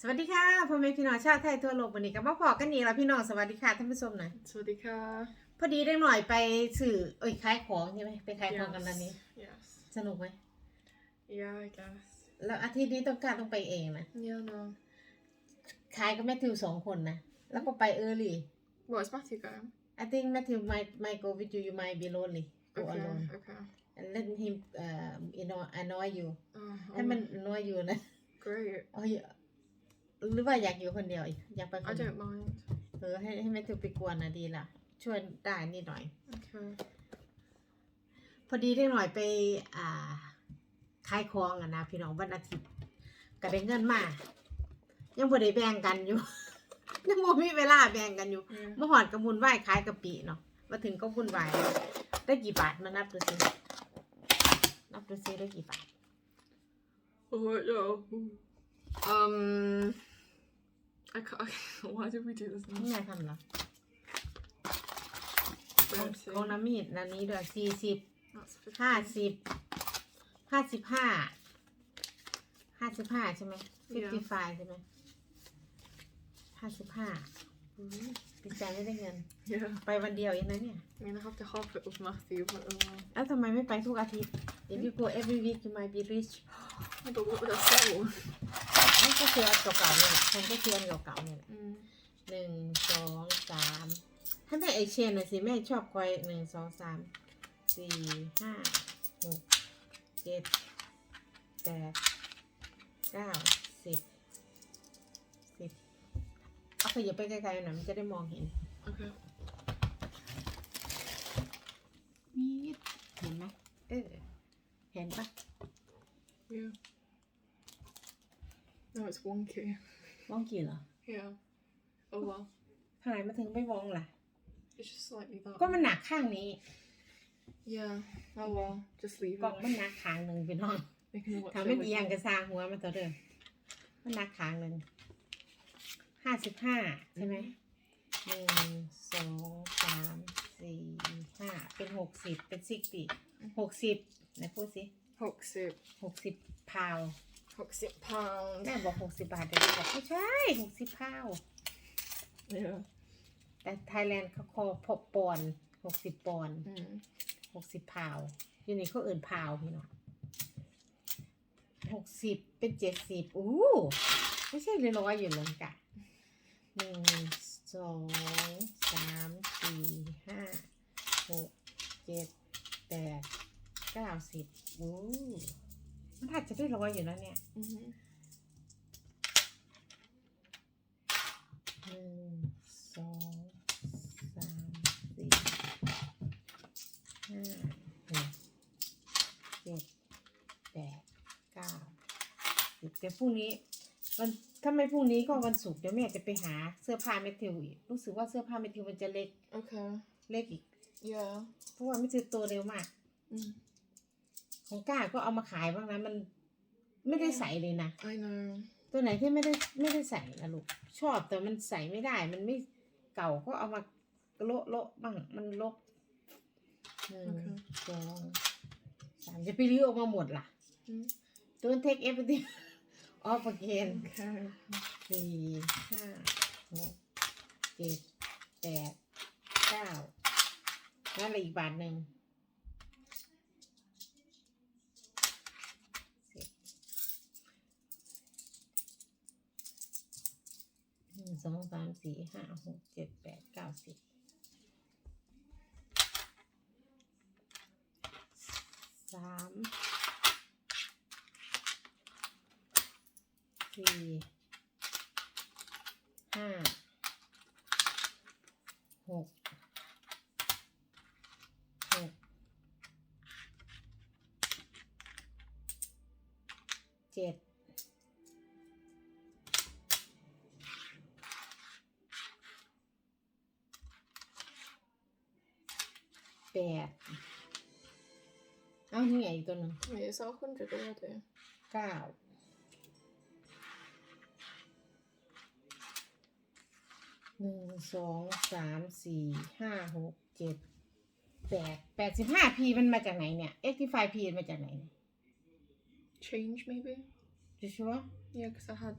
สวัสดีค่ะพ่อแม่พี่น้องชาวไทยทั่วโลกวันนี้ก็มาพอกันอีกแล้วพี่น้องสวัสดีค่ะท่านผู้ชมหน่อยสวัสดีค่ะ พอดีได้หน่อยไปสื่อเอ้ยขายของใช่ไหมไปขายของกันตอนนี้ yes สนุกไหม yeah I guess แล้วอาทิตย์นี้ต้องการต้องไปเองนะ yeah no ขายกับแมทธิวสองคนนะแล้วก็ไปเออร์ลี่ what is Matthew going I think Matthew might might go with you you might be lonely go okay alone okay and let him uh you know annoy you oh, ให้มัน annoy you นะ great เอาอย่า หรือว่าอยากอยู่คนเดียวอีกอยากไปคน I เดียว don't mind เออให้ให้แมทธิวไปกวนนะดีละช่วยได้นิดหน่อย okay พอดีได้หน่อยไปอ่าขายของอะนะพี่น้องวันอาทิตย์ก็ได้เงินมา ยังบ่ได้แบ่งกันอยู่ ยังบ่มีเวลาแบ่งกันอยู่ yeah เมื่อหอดกระมุนไหวขายกะปิเนาะมาถึงก็บุญไหวายได้กี่บาทมานับดูสินับดูสิได้กี่บาท oh no um I can't, I, why did we do this นี่ now ไงทำเหรอของ Thirty. ของน้ำมีดนันนี้ด้วยสี่สิบ that's ห้า fifty สิบห้าสิบห้าห้าสิบห้าใช่ไหม fifty five ใช่ไหมห้าสิบห้าดีใจไม่ได้เงิน yeah ไปวันเดียวเองนะเนี่ย I mean I have to half it with Matthew but oh well แล้วทำไมไม่ไปทุกอาทิตย์ if you go every week you might be rich oh, but what would I sell นั่น ก็คืออันเก่าๆนี่แหละฉันก็คืออันเก่าๆนี่แหละ mm. หนึ่งสองสามถ้าแม่ไอเชนหน่อยสิแม่ชอบคอยหนึ่งสองสามสี่ห้าหกเจ็ดแปดเก้าสิบสิบเอาขยับไปไกลๆหน่อยมันจะได้มองเห็น okay มีดเห็นไหมเออเห็นปะ yeah no it's wonky มองกี่เหรอ yeah oh well ทำไมมาถึงไม่มองล่ะ it's just slightly that ก็มันหนักข้างนี้ Yeah. Oh well, just leave กล่อง it. มันหนักข้างหนึ่งพี่น้อง They can watch ถ้า it ไม่ with เอียง me. ก็สร้างหัวมันตัวเดิมมันหนักข้างหนึ่งห้าสิบห้าใช่ไหมหนึ่งสองสามสี่ห้าเป็นหกสิบเป็นซิกตี้หกสิบไหนพูดสิ Hoxip. หกสิบพาว Hoxip pound. แม่บอกหกสิบบาทเดี๋ยวบอกไม่ใช่หกสิบพาว Yeah. แต่ไทยแลนด์เขาคอพบปอนหกสิบปอนด์ Mm. หกสิบพาวอยู่นี่เขาเอื่นพาวพี่น้องหกสิบเป็นเจ็ดสิบอู้ไม่ใช่เลยร้อยอยู่เลยกะหนึ่งสองสามสี่ห้าหกเจ็ดแปดเก้าสิบอู้ มันอาจจะได้ร้อยอยู่แล้วเนี่ย Mm-hmm. หนึ่งสองสามสี่ห้าหกเจ็ดแปดเก้าสิบเดี๋ยวพรุ่งนี้วันถ้าไม่พรุ่งนี้ก็วันศุกร์เดี๋ยวแม่จะไปหาเสื้อผ้าแมทธิวอีกรู้สึกว่าเสื้อผ้าแมทธิวมันจะเล็ก Okay. เล็กอีก Yeah. เพราะว่าไม่ซื้อตัวเร็วมาก Mm. ของก้าก็เอามาขายบ้างนะมันไม่ได้ใส่เลยนะ I know. ตัวไหนที่ไม่ได้ไม่ได้ใส่นะลูกชอบแต่มันใส่ไม่ได้ มันไม่เก่าก็เอามาโละโละบ้างมันลกหนึ่ง Okay. สองสามจะไปรื้อออกมาหมดล่ะ Mm. don't take everything off again Okay. สี่ห้าหกเจ็ดแปดเก้านั่นอะไรอีกบาทหนึ่งสิบหนึ่งส องสามสี่ห้าหกเจ็ดแปดเก้าสิบสามสี่ห้าหกหกเจ็ด ปดเอานี่ไงอีกตัวหนึ่ง Wait, is that a hundred already? เก้าหนึ่งสองสามสี่ห้าหกเจ็ดแปดแปดสิบห้าพีมันมาจากไหนเนี่ยเอ็กซ์ทีไฟพีมาจากไหนเนี่ย Change maybe? จะชัวร์ Yeah, because I had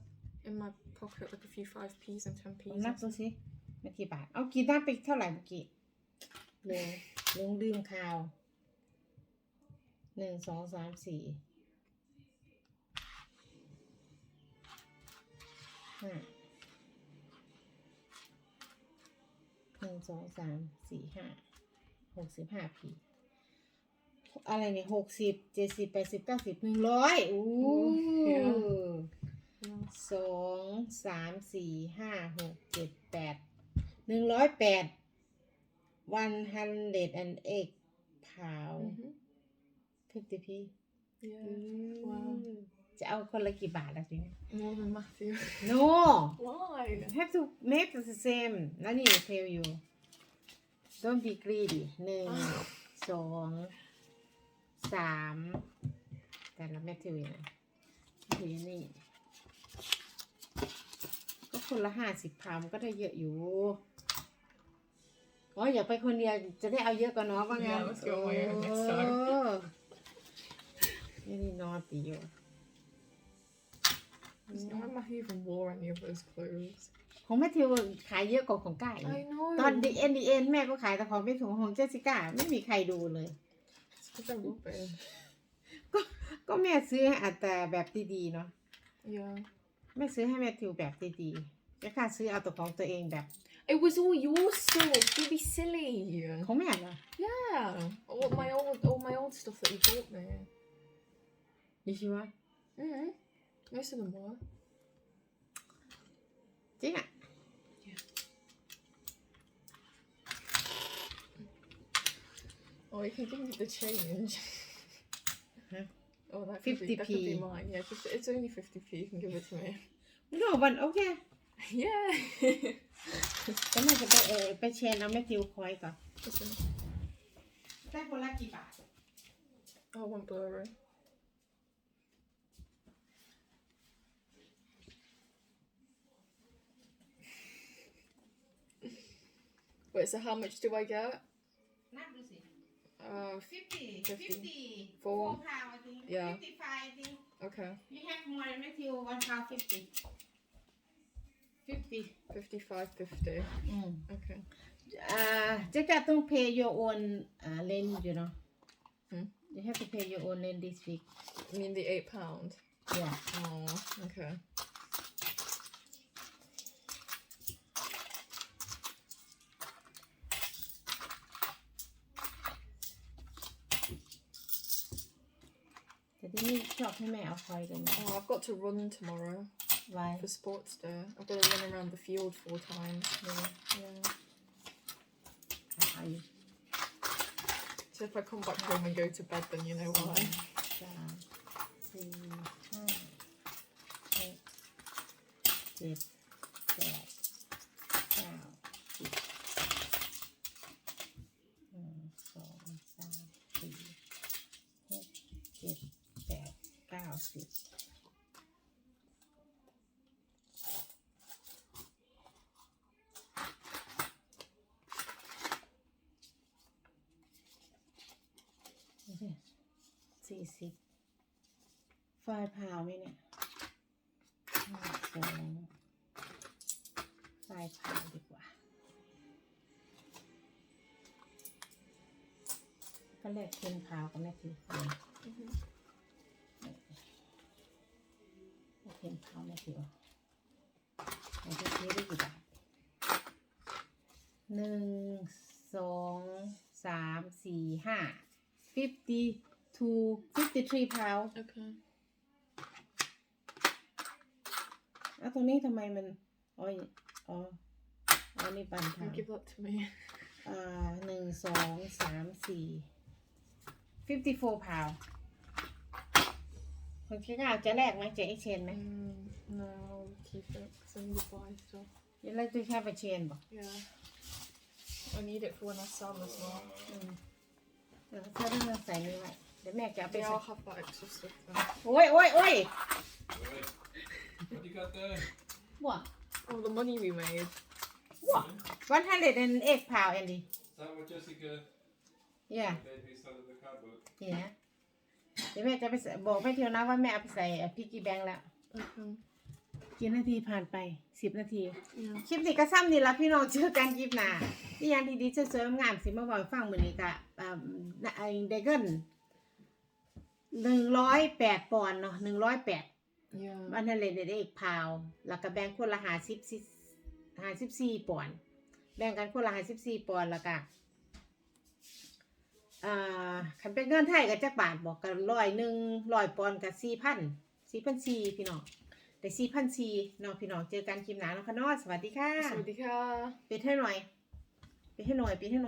in my pocket like a few five p's and ten ล p's. องนับ and ดู stuff. สิมากี่บาท เอากี่น้ำไปเท่าไหร่เมื่อกี้ ลงลงดื่มข้าวหนึ่งสองสามสี่ห้าหนึ่งสองสามสี่ห้าหกสิบห้าพีอะไรเนี่ยหกสิบเจ็ดสิบแปดสิบเก้าสิบหนึ่งร้อยอู้สองสามสี่ห้าหกเจ็ดแปดหนึ่งร้อยแปด one hundred and eight pound Mhm. fifty p Yeah. Wow. จะเอาคนละกี่บาทล่ะทีนี้ More than Matthew. no Why? have to make the same แล้วนี่ tell you don't be greedy หนึ่งสองสามแต่ละแมทธิวนะแมทธิวนี่ ก็คนละห้าสิบพาวมันก็ได้เยอะอยู่ อ๋ออย่าไปคนเดียวจะได้เอาเยอะกว่าน้องว่างั้น Yeah, let's go away next time. โอ้นี่นอนตีอยู่ It's not like Matthew even wore any of those clothes. ของแมทธิวขายเยอะกว่าของก้าอีก I know. ตอนดีเอ็นดีเอ็นแม่ก็ขายแต่ของไม่ถูกของเจสสิก้าไม่มีใครดูเลย It's because they're rubbish. ก็แม่ซื้อให้อัแต่แบบดีๆเนาะ Yeah. แม่ซื้อให้แมทธิวแบบดีๆจะค่าซื้อเอาแต่ของตัวเองแบบ It was all your stuff. Don't be silly. ของแม่เหรอ Yeah. All my old, all my old stuff that you bought me. ดิชิวะ Mm. Most of them were. จริงอ่ะ Oh, you can give me the change. Huh? Oh, that could, be, that could be 50p. mine. Yeah, just, it's only 50p. You can give it to me. โน่วันโอ เค yeah. ก็แม่จะไปเออไปเชนเอาแมทธิวคอยก่อน Listen. ได้คนละกี่บาท Oh, I want blurry. Wait, so how much do I get? นับดูสิ Uh, 50 50 50 Four. four pound I think Yeah. 55 I think okay. you have more than Matthew one pound 50 50 55, 50. อืม Okay. อ่าจะกะต้อง pay your own อ่า rent you know Hmm? you have to pay your own rent this week I mean the eight pound. yeah Oh, okay. แต่ที่นี่ชอบให้แม่เอาคอยกันนะ Oh, I've got to run tomorrow Why for sports day. I've got to run around the field four times. Yeah. เอาอยู่ So if I come back home and go to bed, then you know why. สามสี่ห้าหกเจ็ดแปดเก้า สี่สิบไฟล์พาวไหมเนี่ยสองไฟล์พาวดีกว่า ก็แลกเค็มพาวกับแม่ทีเลย Mhm. แลกเค็มพาวแม่ทีแม่ทีซื้อได้กี่บาทหนึ่งสองสามสี่ห้า fifty two fifty three pound Okay. แล้วตรงนี้ทำไมมันอ๋ออ๋ออ๋อนี่ปัน You ทาง give that to me. อ่าหนึ่งสองสามสี่ fifty four pound คุณคิดว่าจะแลกไหมจะเอ็กเชนไหม Mm, no, I'll keep it because I need to buy stuff. ยังไงจะแค่ไปเชนบอก Yeah. I need it for when I sell as well. อืมเดี๋ยวถ้าต้องใส่นี่ไว้ เดี๋ยวแม่จะเอาไป Yeah, ใส่ I'll have that extra stuff then. โอ้ยโอ้ยโอ้ย Wait, what you got there? ว้า Oh, the money we made. ว้า one hundred and eight pound Andy Is that what Jessica yeah made me sell in the cupboard? yeah เดี๋ยวแม่จะไปใส่บอกแม่เทียวนะว่าแม่เอาไปใส่พิกกี้แบงแล้ว Okay. กี่นาทีผ่านไปสิบนาที Yeah. คลิปนี้ก็ซ้ำนี่ละพี่น้องเจอกันคลิปหน้านี่ยังดีๆสวยๆงามๆสิมาบอกให้ฟังมื้อนี้ก็อ่าไอ้ได้เงิน หนึ่งร้อยแปดปอนด์เนาะหนึ่งร้อยแปด Yeah. อันนั้นเลยได้อีกพาว แล้วก็แบ่งคนละหาสิบสิหาสิบสี่ปอนด์แบ่งกันคนละหาสิบสี่ปอนด์แล้วก็อ่าคันเป็นเงินไทยก็จักบาทบอกกันร้อยหนึ่งร้อยปอนด์กับสี่พันสี่พันสี่พี่น้องแต่สี่พันสี่น้องพี่น้องเจอกันคลิปหน้าเนาะค่ะเนาะสวัสดีค่ะ Sawadika. ปิดให้หน่อย ปิดให้หน่อย ปิดให้หน่อย